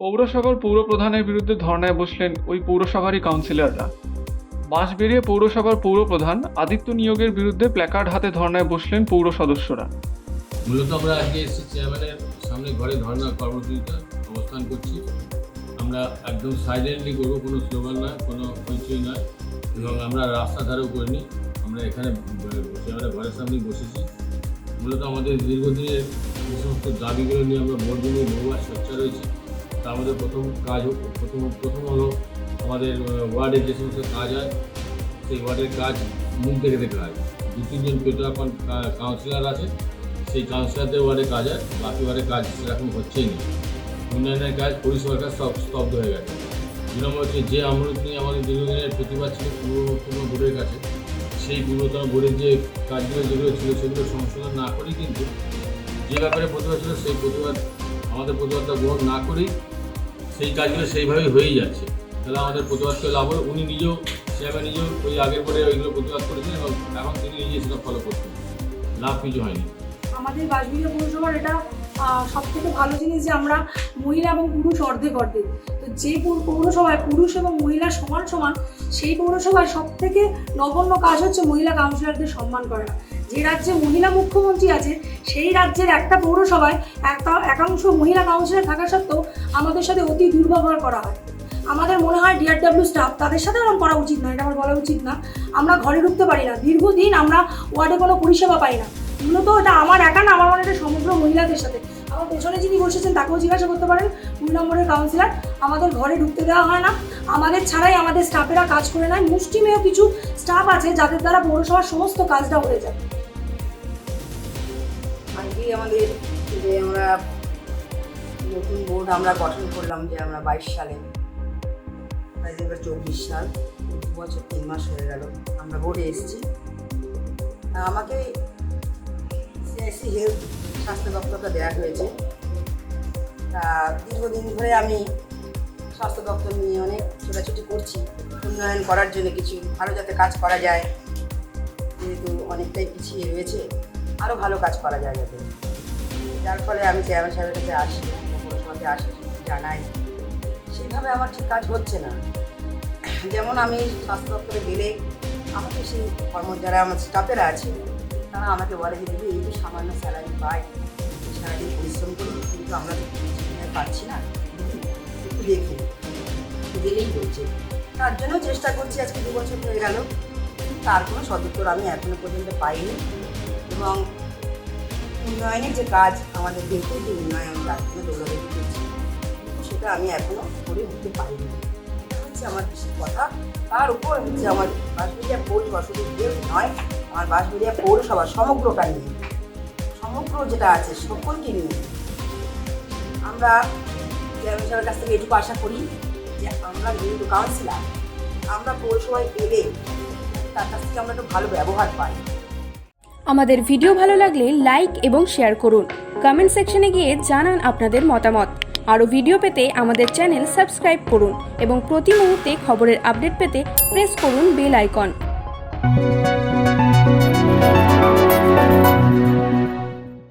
পৌরসভার পৌরপ্রধানের বিরুদ্ধে ধর্নায় বসলেন ওই পৌরসভারই কাউন্সিলররা। বাঁশবেড়িয়া পৌরসভার পৌরপ্রধান আদিত্য নিয়োগের বিরুদ্ধে প্ল্যাকার্ড হাতে ধর্নায় বসলেন পৌর সদস্যরা। মূলত আমরা আজকে এসেছি চেয়ারম্যানের সামনে ঘরে ধর্ণা কর্মসূচিতে অবস্থান করছি। আমরা একদম সাইলেন্টলি করব, কোনো স্লোগান নয়, কোনো হইচই নয়। এবং আমরা রাস্তা ধারেও করিনি। আমরা এখানে চেয়ারম্যানের ঘরের সামনেই বসেছি। মূলত আমাদের দীর্ঘদিনের যে সমস্ত দাবিগুলো নিয়ে আমরা বোর্ড নিয়ে বহুবার সোচ্চা রয়েছি। তার আমাদের প্রথম কাজ প্রথম প্রথম হলো আমাদের ওয়ার্ডে যে সমস্ত কাজ হয়, সেই ওয়ার্ডের কাজ মুখ দেখে দেখে হয়। দু তিনজন পেটো এখন কাউন্সিলর আছে, সেই কাউন্সিলরদের ওয়ার্ডে কাজ হয়, বাকি ওয়ার্ডে কাজ সেরকম হচ্ছেই না। উন্নয়নের কাজ, পরিষেবার কাজ সব স্তব্ধ হয়ে গেছে। দু নম্বর হচ্ছে যে আমৃত নিয়ে আমাদের দীর্ঘদিনের প্রতিবাদ ছিল পূর্বতন বোর্ডের কাছে, সেই পূর্বতন বোর্ডের যে কাজগুলো যেগুলো ছিল সেগুলো সংশোধন না করেই কিন্তু যে ব্যাপারে প্রতিবাদ ছিল সেই প্রতিবাদ আমাদের প্রতিবাদটা গ্রহণ না করেই সেই কাজগুলো সেইভাবেই হয়েই যাচ্ছে। তাহলে আমাদের প্রতিবাদকে লাভ হলো। উনি নিজেও, চেয়ারম্যান নিজেও ওই আগের পরে ওইগুলো প্রতিবাদ করেছেন এবং এখন তিনি নিজে সেটা ফলো করছেন। লাভ কিছু হয়নি। আমাদের বাসবিড়িয়া পৌরসভার এটা সব থেকে ভালো জিনিস যে আমরা মহিলা এবং পুরুষ অর্ধেক অর্ধেক। তো যে পৌর- পৌরসভায় পুরুষ এবং মহিলা সমান সমান, সেই পৌরসভায় সব থেকে নগণ্য কাজ হচ্ছে মহিলা কাউন্সিলরদের সম্মান করা। যে রাজ্যে মহিলা মুখ্যমন্ত্রী আছে, সেই রাজ্যের একটা পৌরসভায় একটা একাংশ মহিলা কাউন্সিলর থাকা সত্ত্বেও আমাদের সাথে অতি দুর্ব্যবহার করা হয়। আমাদের মনে হয় ডিআরডব্লিউ স্টাফ তাদের সাথে এরকম করা উচিত না এটা আমার বলা উচিত না। আমরা ঘরে ঢুকতে পারি না, দীর্ঘদিন আমরা ওয়ার্ডে কোনো পরিষেবা পাই না। মূলত এটা আমার একা না, আমার মনে এটা সমগ্র মহিলাদের সাথে। আমার পেছনে যিনি বসেছেন, তাকেও জিজ্ঞাসা করতে পারেন। দুই নম্বরের কাউন্সিলর আমাদের ঘরে ঢুকতে দেওয়া হয় না। আমাদের ছাড়াই আমাদের স্টাফেরা কাজ করে নেয়। মুষ্টিমেয় কিছু স্টাফ আছে, যাদের দ্বারা পৌরসভার সমস্ত কাজটা হয়ে যায়। আজকেই আমাদের যে আমরা নতুন বোর্ড আমরা গঠন করলাম যে আমরা বাইশ সালে প্রায় চব্বিশ সাল, দু বছর তিন মাস হয়ে গেল, আমরা বোর্ডে এসেছি। আমাকে সিআইসি হেলথ স্বাস্থ্য দপ্তরটা দেওয়া হয়েছে। তা দীর্ঘদিন ধরে আমি স্বাস্থ্য দপ্তর নিয়ে অনেক ছোটাছুটি করছি। উন্নয়ন করার জন্য কিছু ভালো যাতে কাজ করা যায়, যেহেতু অনেকটাই পিছিয়ে রয়েছে আরও ভালো কাজ করা যায় যাতে। যার ফলে আমি চেয়ারম্যান সাহেবের কাছে আসি, পৌরসভাতে আসি, জানাই। সেইভাবে আমার ঠিক কাজ হচ্ছে না। যেমন আমি স্বাস্থ্য দপ্তরে গেলে আমাকে সেই কর্ম যারা আমার স্টাফেরা আছে তারা আমাকে বলে যে দিদি এই যে সামান্য স্যালারি পাই সারাদিন পরিশ্রম করি কিন্তু আমরা পাচ্ছি না। একটু দেখি গেলেই বলছে। তার জন্য চেষ্টা করছি, আজকে দু বছর হয়ে গেল। তার কোনো সদুত্তর আমি এখনও পর্যন্ত পাইনি এবং উন্নয়নের যে কাজ আমাদের দেশে যে উন্নয়ন তার জন্য দৌড়াদৌড়ি করছি, সেটা আমি এখনও করে উঠতে পারিনি। হচ্ছে আমার কথা। তার উপর হচ্ছে আমার বাঁশবেড়িয়া পৌরসভা শুধু কেউ নয়। আমার বাঁশবেড়িয়া পৌরসভা সমগ্রটা নিয়ে সমগ্র যেটা আছে সকলকে নিয়ে আমরা চেয়ারম্যান সাহেবের কাছ থেকে এটুকু আশা করি যে আমরা যেহেতু কাউন্সিলার আমরা পৌরসভায় এলে তার কাছ থেকে আমরা একটু ভালো ব্যবহার পাই। আমাদের ভিডিও ভালো লাগলে লাইক এবং শেয়ার করুন। কমেন্ট সেকশনে গিয়ে জানান আপনাদের মতামত। আরও ভিডিও পেতে আমাদের চ্যানেল সাবস্ক্রাইব করুন এবং প্রতি মুহূর্তে খবরের আপডেট পেতে প্রেস করুন বেল আইকন